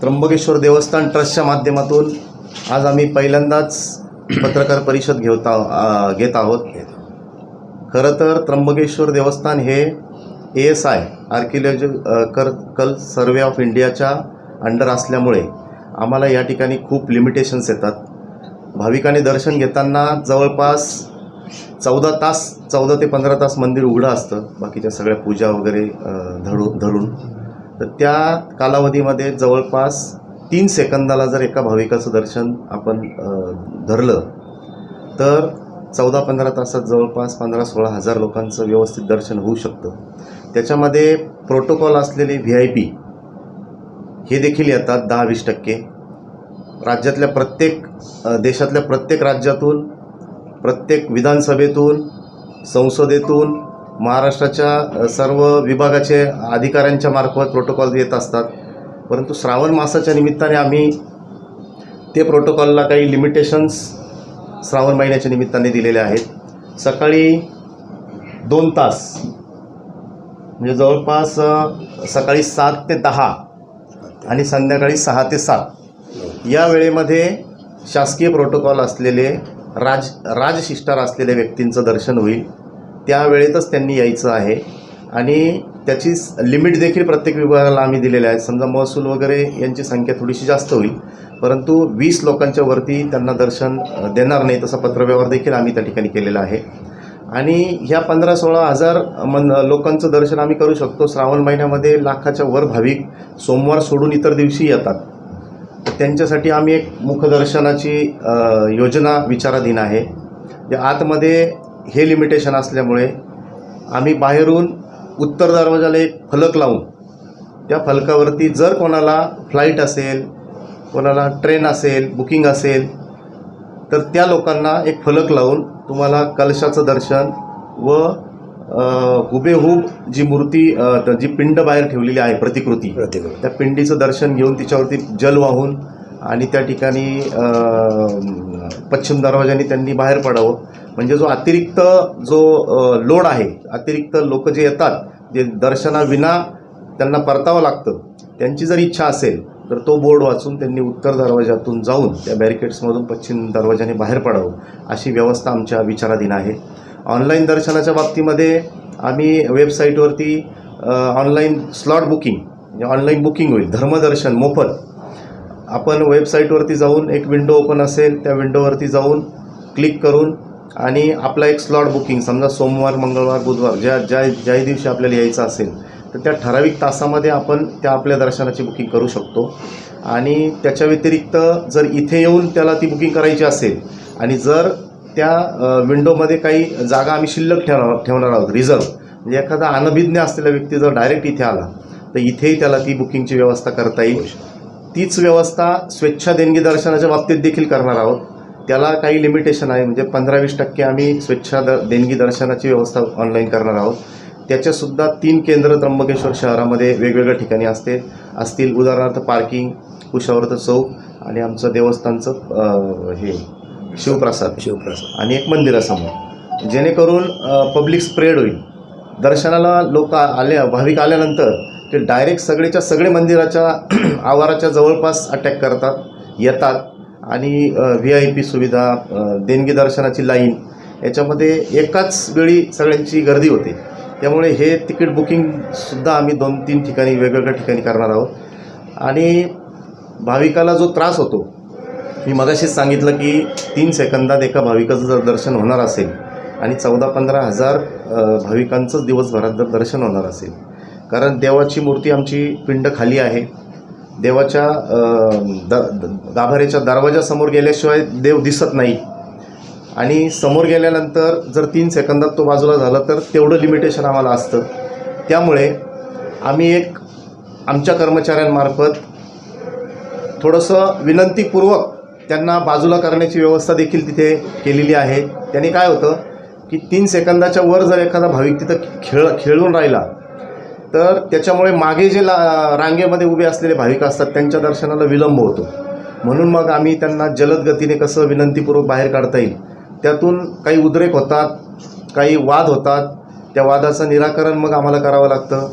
त्र्यंबकेश्वर देवस्थान ट्रस्टच्या माध्यमातून आज आम्ही पहिल्यांदाच पत्रकार परिषद घेत आहो घेत आहोत. खरं तर त्र्यंबकेश्वर देवस्थान हे ए एस आय आर्किओलॉजी कर कल सर्वे ऑफ इंडियाच्या अंडर असल्यामुळे आम्हाला या ठिकाणी खूप लिमिटेशन्स येतात. भाविकांनी दर्शन घेताना जवळपास चौदा तास चौदा ते पंधरा तास मंदिर उघडं असतं. बाकीच्या सगळ्या पूजा वगैरे अ, धरू धरून. तर त्या कालावधीमध्ये जवळपास तीन सेकंदाला जर एका भाविकाचं दर्शन आपण धरलं तर चौदा पंधरा तासात जवळपास पंधरा सोळा हजार लोकांचं व्यवस्थित दर्शन होऊ शकतं. त्याच्यामध्ये प्रोटोकॉल असलेले व्ही आय पी हे देखील येतात दहा वीस टक्के. राज्यातल्या प्रत्येक देशातल्या प्रत्येक राज्यातून प्रत्येक विधानसभेतून संसदेतून महाराष्ट्राच्या सर्व विभागाचे अधिकाऱ्यांच्या मार्फत प्रोटोकॉल येत असतात. परंतु श्रावण मासाच्या निमित्ताने आम्ही ते प्रोटोकॉलला काही लिमिटेशन्स श्रावण महिन्याच्या निमित्ताने दिलेले आहेत. सकाळी दोन तास म्हणजे जवळपास सकाळी सात ते दहा आणि संध्याकाळी सहा ते सात या वेळेमध्ये शासकीय प्रोटोकॉल असलेले राज राजशिष्टार असलेल्या व्यक्तींचं दर्शन होईल. त्यावेळेतच त्यांनी यायचं आहे. आणि त्याची लिमिट देखील प्रत्येक विभागाला आम्ही दिलेल्या आहेत. समजा महसूल वगैरे यांची संख्या थोडीशी जास्त होईल. परंतु वीस लोकांच्या वरती त्यांना दर्शन देणार नाही तसा पत्रव्यवहार देखील आम्ही त्या ठिकाणी केलेला आहे. आणि ह्या पंधरा सोळा हजार मन लोकांचं दर्शन आम्ही करू शकतो. श्रावण महिन्यामध्ये लाखाच्या वर भाविक सोमवार सोडून इतर दिवशी येतात. त्यांच्यासाठी आम्ही एक मुखदर्शनाची योजना विचाराधीन आहे. आतमध्ये हे लिमिटेशन असल्यामुळे आम्ही बाहेरून उत्तर दरवाजाला एक फलक लावून त्या फलकावरती जर कोणाला फ्लाईट असेल कोणाला ट्रेन असेल बुकिंग असेल तर त्या लोकांना एक फलक लावून तुम्हाला कलशाचं दर्शन व हुबेहूब जी मूर्ती जी पिंड बाहेर ठेवलेली आहे प्रतिकृती प्रतिकृती. त्या पिंडीचं दर्शन घेऊन तिच्यावरती जल वाहून आणि त्या ठिकाणी पश्चिम दरवाजाने त्यांनी बाहेर पडावं. म्हणजे जो अतिरिक्त जो लोड आहे अतिरिक्त लोक जे येतात जे दर्शनाविना त्यांना परतावं लागतं त्यांची जर इच्छा असेल तर तो बोर्ड वाचून त्यांनी उत्तर दरवाजातून जाऊन त्या बॅरिकेड्समधून पश्चिम दरवाजाने बाहेर पडावं अशी व्यवस्था आमच्या विचाराधीन आहे. ऑनलाईन दर्शनाच्या बाबतीमध्ये आम्ही वेबसाईटवरती ऑनलाईन स्लॉट बुकिंग म्हणजे ऑनलाईन बुकिंग होईल धर्मदर्शन मोफत. आपण वेबसाईटवरती जाऊन एक विंडो ओपन असेल त्या विंडोवरती जाऊन क्लिक करून आणि आपला एक स्लॉट बुकिंग समजा सोमवार मंगळवार बुधवार ज्या ज्या ज्याही दिवशी आपल्याला यायचं असेल तर त्या ठराविक तासामध्ये आपण त्या आपल्या दर्शनाची बुकिंग करू शकतो. आणि त्याच्या व्यतिरिक्त जर इथे येऊन त्याला ती बुकिंग करायची असेल आणि जर त्या विंडोमध्ये काही जागा आम्ही शिल्लक ठेवणार ठेवणार आहोत. रिझर्व म्हणजे एखादा अनभिज्ञ असलेला व्यक्ती जर डायरेक्ट इथे आला तर इथेही त्याला ती बुकिंगची व्यवस्था करता येईल. तीच व्यवस्था स्वेच्छा देणगी दर्शनाच्या बाबतीत देखील करणार आहोत. त्याला काही लिमिटेशन आहे म्हणजे पंधरा वीस टक्के आम्ही स्वेच्छा द देणगी दर्शनाची व्यवस्था ऑनलाईन करणार आहोत. त्याच्यासुद्धा तीन केंद्र त्र्यंबकेश्वर शहरामध्ये वेगवेगळ्या ठिकाणी असते. असतील उदाहरणार्थ पार्किंग कुशावर्त चौक आणि आमचं देवस्थानचं हे शिवप्रसाद. शिवप्रसाद. आणि एक मंदिरासमोर. जेणेकरून पब्लिक स्प्रेड होईल. दर्शनाला लोक आले भाविक आल्यानंतर ते डायरेक्ट सगळेच्या सगळे मंदिराच्या आवाराच्या जवळपास अटॅक करतात येतात. आणि व्ही आय पी सुविधा देणगी दर्शनाची लाईन याच्यामध्ये एकाच वेळी सगळ्यांची गर्दी होते. त्यामुळे हे तिकीट बुकिंगसुद्धा आम्ही दोन तीन ठिकाणी वेगवेगळ्या ठिकाणी करणार आहोत. आणि भाविकाला जो त्रास होतो मी मगाशीच सांगितलं की तीन सेकंदात एका भाविकाचं जर दर्शन होणार असेल आणि चौदा पंधरा हजार भाविकांचंच दिवसभरात जर दर्शन होणार असेल कारण देवाची मूर्ती आमची पिंड खाली आहे. देवाच्या द द- गाभाऱ्याच्या दरवाजासमोर गेल्याशिवाय देव दिसत नाही. आणि समोर गेल्यानंतर जर तीन सेकंदात तो बाजूला झाला तर तेवढं लिमिटेशन आम्हाला असतं. त्यामुळे आम्ही एक आमच्या कर्मचाऱ्यांमार्फत थोडंसं विनंतीपूर्वक त्यांना बाजूला करण्याची व्यवस्था देखील तिथे केलेली आहे. त्याने काय होतं की तीन सेकंदाच्या वर जर एखादा भाविक तिथं खेळ खेळून राहिला तर त्याच्यामुळे मागे जे ला रांगेमध्ये उभे असलेले भाविक असतात त्यांच्या दर्शनाला विलंब होतो. म्हणून मग आम्ही त्यांना जलद गतीने कसं विनंतीपूर्वक बाहेर काढता येईल त्यातून काही उद्रेक होतात काही वाद होतात. त्या वादाचं निराकरण मग आम्हाला करावं लागतं.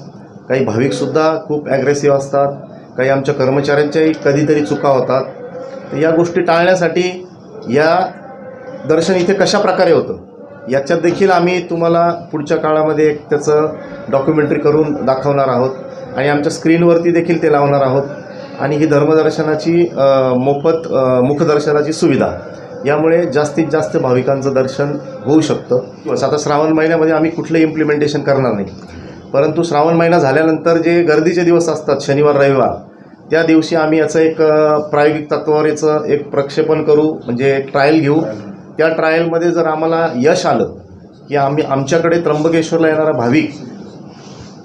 काही भाविकसुद्धा खूप ॲग्रेसिव्ह असतात. काही आमच्या कर्मचाऱ्यांच्याही कधीतरी चुका होतात. तर या गोष्टी टाळण्यासाठी या दर्शन इथे कशा प्रकारे होतं? याच्यात देखील आम्ही तुम्हाला पुढच्या काळामध्ये एक त्याचं डॉक्युमेंटरी करून दाखवणार आहोत. आणि आमच्या स्क्रीनवरती देखील ते लावणार आहोत. आणि ही धर्मदर्शनाची मोफत मुखदर्शनाची सुविधा. यामुळे जास्तीत जास्त भाविकांचं दर्शन होऊ शकतं. बस आता श्रावण महिन्यामध्ये आम्ही कुठलंही इम्प्लिमेंटेशन करणार नाही. परंतु श्रावण महिना झाल्यानंतर जे गर्दीचे दिवस असतात शनिवार रविवार त्या दिवशी आम्ही याचं एक प्रायोगिक तत्वावर याचं एक प्रक्षेपण करू म्हणजे एक ट्रायल घेऊ. त्या ट्रायलमध्ये जर आम्हाला यश आलं की आम्ही आमच्याकडे त्र्यंबकेश्वरला येणारा भाविक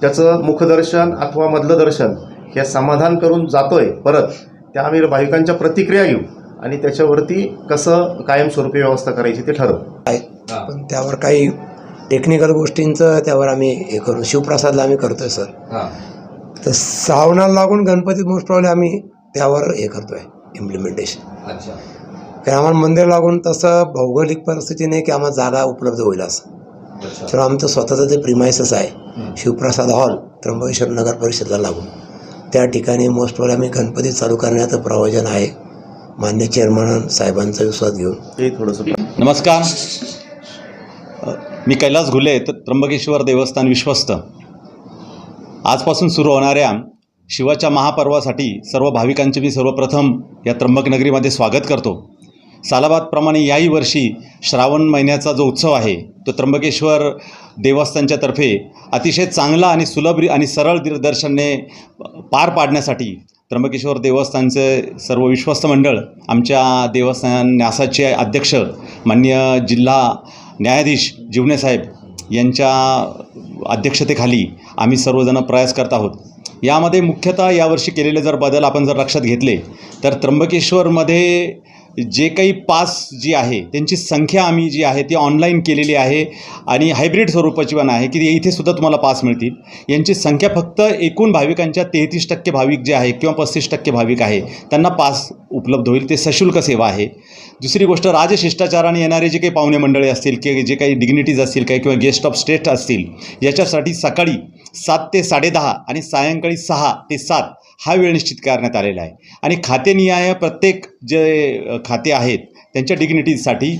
त्याचं मुखदर्शन अथवा मधलं दर्शन हे समाधान करून जातोय परत त्या आम्ही भाविकांच्या प्रतिक्रिया घेऊ आणि त्याच्यावरती कसं कायमस्वरूपी व्यवस्था करायची ते ठरवू. आहे. पण त्यावर काही टेक्निकल गोष्टींचं त्यावर आम्ही हे करू. शिवप्रसादला आम्ही करतोय सर. तर श्रावणाला लागून गणपती मोस्ट प्रॉब्लेम आम्ही त्यावर हे करतोय इम्प्लिमेंटेशन अच्छा. कारण आम्हाला मंदिर लागून तसं भौगोलिक परिस्थिती नाही की आम्हाला जागा उपलब्ध होईल असं. अच्छा. तर आमचं स्वतःचं जे प्रिमायसेस आहे. शिवप्रसाद हॉल त्र्यंबकेश्वर नगर परिषदला लागून त्या ठिकाणी मोस्ट प्रॉब्लेम आम्ही गणपती चालू करण्याचं प्रयोजन आहे. मान्य चेअरमन साहेबांचा विश्वास घेऊन. थोडंसं नमस्कार. मी कैलास घुले तर त्र्यंबकेश्वर देवस्थान विश्वस्त. आजपासून सुरू होणाऱ्या शिवाच्या महापर्वासाठी सर्व भाविकांचे मी सर्वप्रथम या त्र्यंबकनगरीमध्ये स्वागत करतो. सालाबादप्रमाणे याही वर्षी श्रावण महिन्याचा जो उत्सव आहे तो त्र्यंबकेश्वर देवस्थानच्या तर्फे अतिशय चांगला आणि सुलभ आणि सरळ दि- दर्शनने पार पाडण्यासाठी त्र्यंबकेश्वर देवस्थानचे सर्व विश्वस्त मंडळ आमच्या देवस्थान न्यासाचे अध्यक्ष मान्य जिल्हा न्यायाधीश जीवनेसाहेब यांच्या अध्यक्षतेखाली आम्ही सर्वजण प्रयास करत आहोत. यामध्ये मुख्यतः यावर्षी केलेले जर बदल आपण जर लक्षात घेतले तर त्र्यंबकेश्वरमध्ये जे काही पास जी आहे त्यांची संख्या आम्ही जी आहे ती ऑनलाईन केलेली आहे आणि हायब्रिड स्वरूपाची पण आहे की इथे सुद्धा तुम्हाला पास मिळतील. यांची संख्या फक्त एकूण भाविकांच्या तेहतीस टक्के भाविक जे आहे किंवा पस्तीस टक्के भाविक आहे त्यांना पास उपलब्ध होईल. ते सशुल्क सेवा आहे. दुसरी गोष्ट राजशिष्टाचाराने येणारे जे काही पाहुणे मंडळी असतील किंवा जे काही डिग्निटीज असतील काही किंवा गेस्ट ऑफ स्टेट असतील याच्यासाठी सकाळी सात ते साडेदहा आणि सायंकाळी सहा ते सात हा वेळ निश्चित करण्यात आलेला आहे. आणि खातेनिहाय प्रत्येक जे खाते आहेत त्यांच्या डिग्निटीजसाठी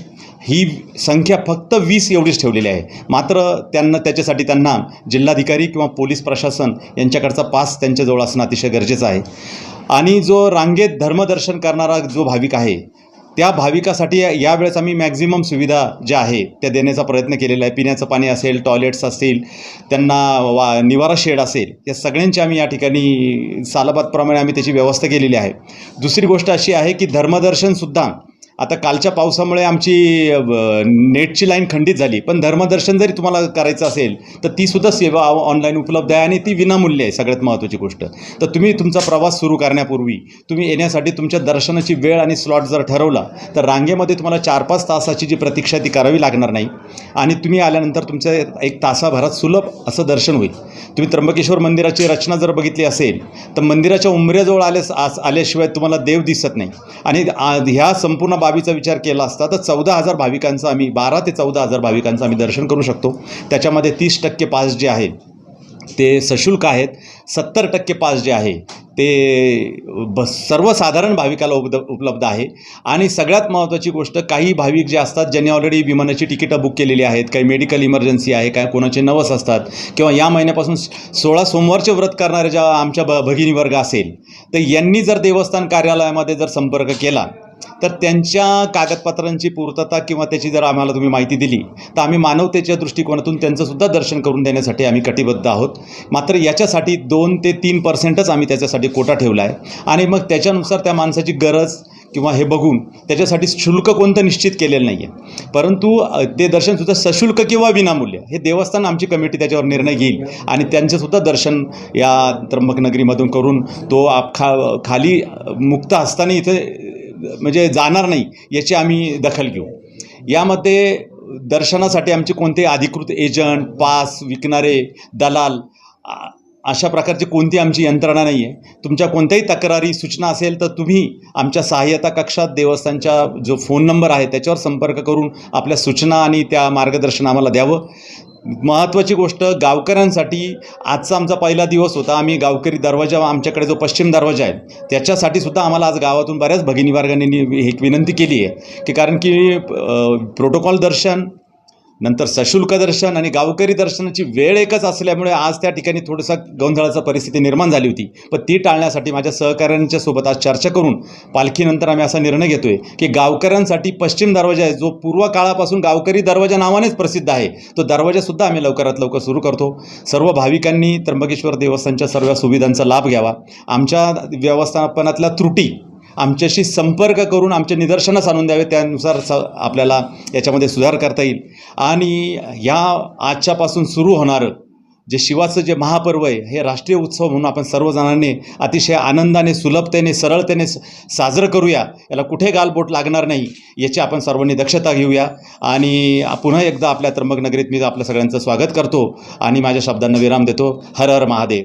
ही संख्या फक्त वीस एवढीच ठेवलेली आहे. मात्र त्यांना त्याच्यासाठी त्यांना जिल्हाधिकारी किंवा पोलीस प्रशासन यांच्याकडचा पास त्यांच्याजवळ असणं अतिशय गरजेचं आहे. आणि जो रांगेत धर्मदर्शन करणारा जो भाविक आहे त्या भाविकासाठी या- यावेळेस आम्ही मॅक्झिमम सुविधा ज्या आहे त्या देण्याचा प्रयत्न केलेला आहे. पिण्याचं पाणी असेल टॉयलेट्स असतील त्यांना वा निवारा शेड असेल या सगळ्यांची आम्ही या ठिकाणी सालाबादप्रमाणे आम्ही त्याची व्यवस्था केलेली आहे. दुसरी गोष्ट अशी आहे की धर्मदर्शनसुद्धा आता कालच्या पावसामुळे आमची नेटची लाईन खंडित झाली. पण धर्मदर्शन जरी तुम्हाला करायचं असेल तर तीसुद्धा सेवा ऑनलाईन उपलब्ध आहे आणि ती विनामूल्य आहे सगळ्यात महत्त्वाची गोष्ट. तर तुम्ही तुमचा प्रवास सुरू करण्यापूर्वी तुम्ही येण्यासाठी तुमच्या दर्शनाची वेळ आणि स्लॉट जर ठरवला तर रांगेमध्ये तुम्हाला चार पाच तासाची जी प्रतीक्षा ती करावी लागणार नाही. आणि तुम्ही आल्यानंतर तुमचं एक तासाभरात सुलभ असं दर्शन होईल. तुम्ही त्र्यंबकेश्वर मंदिराची रचना जर बघितली असेल तर मंदिराच्या उंबऱ्याजवळ आल्यास आस आल्याशिवाय तुम्हाला देव दिसत नाही. आणि ह्या संपूर्ण बाबीचा विचार केला असता तर चौदा हजार भाविकांचं आम्ही बारा ते चौदा हजार भाविकांचं आम्ही दर्शन करू शकतो. त्याच्यामध्ये तीस टक्के पास जे आहेत ते सशुल्क आहेत. सत्तर टक्के पास जे आहे ते ब सर्वसाधारण भाविकाला उपद उपलब्ध आहे. आणि सगळ्यात महत्त्वाची गोष्ट काही भाविक जे असतात ज्यांनी ऑलरेडी विमानाची तिकीटं बुक केलेली आहेत काही मेडिकल इमर्जन्सी आहे काय कोणाचे नवस असतात किंवा या महिन्यापासून सोळा सोमवारचे व्रत करणारे ज्या आमच्या ब भगिनी वर्ग असेल तर यांनी जर देवस्थान कार्यालयामध्ये जर संपर्क केला तर त्यांच्या कागदपत्रांची पूर्तता किंवा त्याची जर आम्हाला तुम्ही माहिती दिली तर आम्ही मानवतेच्या दृष्टिकोनातून त्यांचंसुद्धा दर्शन करून देण्यासाठी आम्ही कटिबद्ध आहोत. मात्र याच्यासाठी दोन ते तीन पर्सेंटच आम्ही त्याच्यासाठी कोटा ठेवला आहे आणि मग त्याच्यानुसार त्या माणसाची गरज किंवा हे बघून त्याच्यासाठी शुल्क कोणतं निश्चित केलेलं नाही आहे परंतु ते दर्शनसुद्धा सशुल्क किंवा विनामूल्य हे देवस्थान आमची कमिटी त्याच्यावर निर्णय घेईल आणि त्यांचंसुद्धा दर्शन या त्र्यंबकनगरीमधून करून तो आप खा खाली मुक्त असताना इथे म्हणजे जाणार नाही याची आम्ही दखल घेऊ. यामध्ये दर्शनासाठी आमचे कोणते अधिकृत एजंट पास विकणारे दलाल अशा प्रकारची कोणती आमची यंत्रणा नाही आहे तुमच्या कोणत्याही तक्रारी सूचना असेल तर तुम्ही आमच्या सहाय्यता कक्षात देवस्थानच्या जो फोन नंबर आहे त्याच्यावर संपर्क करून आपल्या सूचना आणि त्या मार्गदर्शन आम्हाला द्यावं. महत्त्वाची गोष्ट गावकऱ्यांसाठी आजचा आमचा पहिला दिवस होता. आम्ही गावकरी दरवाजा आमच्याकडे जो पश्चिम दरवाजा आहे त्याच्यासाठी सुद्धा आम्हाला आज गावातून बऱ्याच भगिनी वर्गांनी एक विनंती केली आहे की कारण की प्रोटोकॉल दर्शन नंतर सशुल्क दर्शन आणि गावकरी दर्शनाची वेळ एकच असल्यामुळे आज त्या ठिकाणी थोडंसं गोंधळाचा परिस्थिती निर्माण झाली होती. पण ती टाळण्यासाठी माझ्या सहकाऱ्यांच्या सोबत आज चर्चा करून पालखीनंतर आम्ही असा निर्णय घेतो आहे की गावकऱ्यांसाठी पश्चिम दरवाजा आहे जो पूर्व काळापासून गावकरी दरवाजा नावानेच प्रसिद्ध आहे तो दरवाजासुद्धा आम्ही लवकरात लवकर सुरू करतो. सर्व भाविकांनी त्र्यंबकेश्वर देवस्थानच्या सर्व सुविधांचा लाभ घ्यावा. आमच्या व्यवस्थापनातल्या त्रुटी आमच्याशी संपर्क करून आमच्या निदर्शनास आणून द्यावे त्यानुसार स आपल्याला याच्यामध्ये सुधार करता येईल. आणि ह्या आजच्यापासून सुरू होणारं जे शिवाचं जे महापर्व आहे हे राष्ट्रीय उत्सव म्हणून आपण सर्वजणांनी अतिशय आनंदाने सुलभतेने सरळतेने स- साजरं करूया. याला कुठे गालबोट लागणार नाही याची आपण सर्वांनी दक्षता घेऊया. आणि पुन्हा एकदा आपल्या त्र्यंबक नगरीत मी आपल्या सगळ्यांचं स्वागत करतो. आणि माझ्या शब्दांना विराम देतो. हर हर महादेव.